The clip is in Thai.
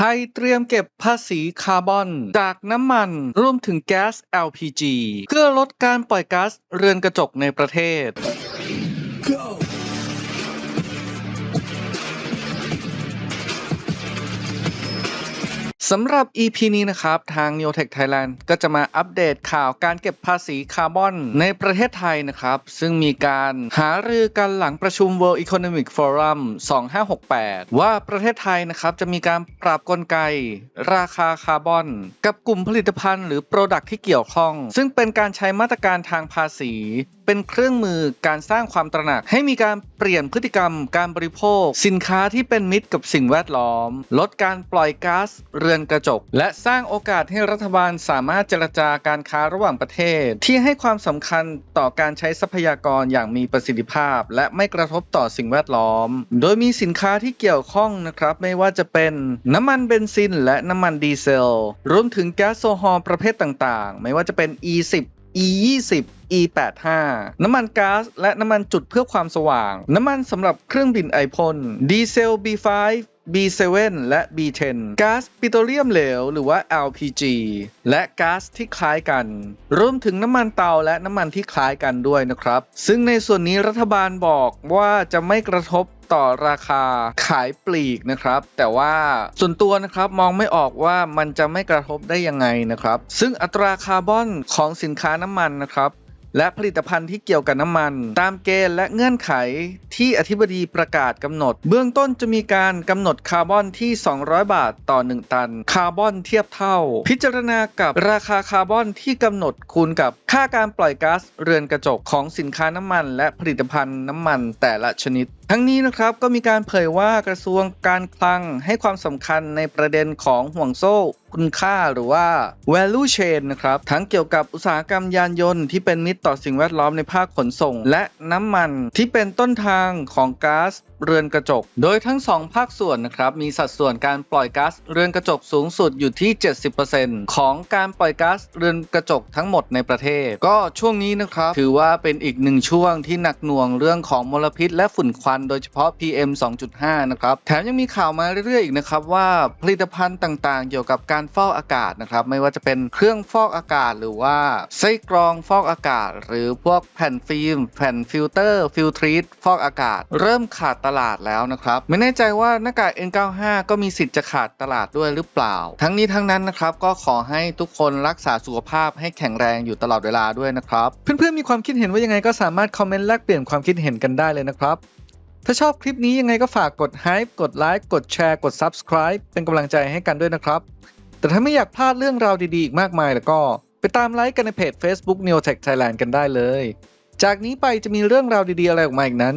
ไทยเตรียมเก็บภาษีคาร์บอนจากน้ำมันรวมถึงแก๊ส LPG เพื่อลดการปล่อยก๊าซเรือนกระจกในประเทศ สำหรับ EP นี้นะครับ ทาง Neotech Thailand ก็จะมาอัปเดตข่าวการเก็บภาษีคาร์บอนในประเทศไทยนะครับ ซึ่งมีการหารือกันหลังประชุม World Economic Forum 2568 ว่าประเทศไทยนะครับ จะมีการปรับกลไก ราคาคาร์บอน กับกลุ่มผลิตภัณฑ์หรือ Product ที่เกี่ยวข้อง ซึ่งเป็นการใช้มาตรการทางภาษี เป็นเครื่องมือการสร้างความตระหนัก ให้มีการเปลี่ยนพฤติกรรม การบริโภค สินค้าที่เป็นมิตรกับสิ่งแวดล้อม ลดการปล่อยก๊าซเรือนกระจก และสร้างโอกาสให้รัฐบาลสามารถเจรจาการค้าระหว่างประเทศ ที่ให้ความสำคัญต่อการใช้ทรัพยากรอย่างมีประสิทธิภาพ และไม่กระทบต่อสิ่งแวดล้อม โดยมีสินค้าที่เกี่ยวข้องนะครับไม่ว่าจะเป็นน้ำมันเบนซินและน้ำมันดีเซล รวมถึงแก๊สโซฮอล์ประเภทต่างๆ ไม่ว่าจะเป็น E10 E20 E85 น้ำมันก๊าซและน้ำมันจุดเพื่อความสว่าง น้ำมันสำหรับเครื่องบินไอพ่นดีเซล B5 B7 และ B10 ก๊าซปิโตรเลียมเหลว หรือว่า LPG และก๊าซที่คล้ายกัน รวมถึงน้ำมันเตาและน้ำมันที่คล้ายกันด้วยนะครับ ซึ่งในส่วนนี้รัฐบาลบอกว่าจะไม่กระทบ ต่อราคาขายปลีกนะครับ แต่ว่าส่วนตัวนะครับมองไม่ออกว่ามันจะไม่กระทบได้ยังไงนะครับ ซึ่งอัตราคาร์บอนของสินค้าน้ำมันนะครับและผลิตภัณฑ์ที่เกี่ยวกับน้ำมัน ตามเกณฑ์และเงื่อนไขที่อธิบดีประกาศกำหนด เบื้องต้นจะมีการกำหนดคาร์บอนที่ 200 บาทต่อ 1 ตัน คาร์บอนเทียบเท่า พิจารณากับราคาคาร์บอนที่กำหนดคูณกับค่าการปล่อยก๊าซเรือนกระจกของสินค้าน้ำมัน และผลิตภัณฑ์น้ำมันแต่ละชนิดทั้งนี้นะครับก็มีการเผยว่ากระทรวงการคลังให้ความสำคัญในประเด็นของห่วงโซ่คุณค่าหรือว่า value chain นะครับทั้งเกี่ยวกับอุตสาหกรรมยานยนต์ที่เป็นมิตรต่อสิ่งแวดล้อมในภาคขนส่ง และน้ำมันที่เป็นต้นทางของก๊าซเรือนกระจก โดยทั้งสองภาคส่วนนะครับมีสัดส่วนการปล่อยก๊าซเรือนกระจกสูงสุดอยู่ที่ 70%ของการปล่อยก๊าซเรือนกระจกทั้งหมดในประเทศ ก็ช่วงนี้นะครับถือว่าเป็นอีกหนึ่งช่วงที่หนักหน่วงเรื่องของมลพิษ และฝุ่นควันโดยเฉพาะ PM 2.5 นะครับ แถมยังมีข่าวมาเรื่อยๆอีกนะครับว่าผลิตภัณฑ์ต่างๆ เกี่ยวกับการฟอกอากาศนะครับไม่ว่าจะเป็นเครื่องฟอกอากาศหรือว่าไส้กรองฟอกอากาศ หรือพวกแผ่นฟิล์ม แผ่นฟิลเตอร์ฟิลทรีตฟอกอากาศ เริ่มขาดตลาดแล้วนะครับ ไม่แน่ใจว่าหน้ากาก N95 ก็มีสิทธิ์จะขาดตลาดด้วยหรือเปล่า ทั้งนี้ทั้งนั้นนะครับก็ขอให้ทุกคนรักษาสุขภาพให้แข็งแรงอยู่ตลอดเวลาด้วยนะครับ เพื่อนๆมีความคิดเห็นว่ายังไงก็สามารถคอมเมนต์แลกเปลี่ยนความคิดเห็นกันได้เลยนะครับ ถ้าชอบคลิปนี้ยังไงก็ฝากกด Hype กดไลค์กดแชร์กด Subscribe เป็นกำลังใจให้กันด้วยนะครับ แต่ถ้าไม่อยากพลาดเรื่องราวดีๆอีกมากมายแล้วก็ไปตามไลค์กันในเพจ Facebook Neotech Thailand กันได้เลย จากนี้ไปจะมีเรื่องราวดีๆอะไรออกมาอีกนั้น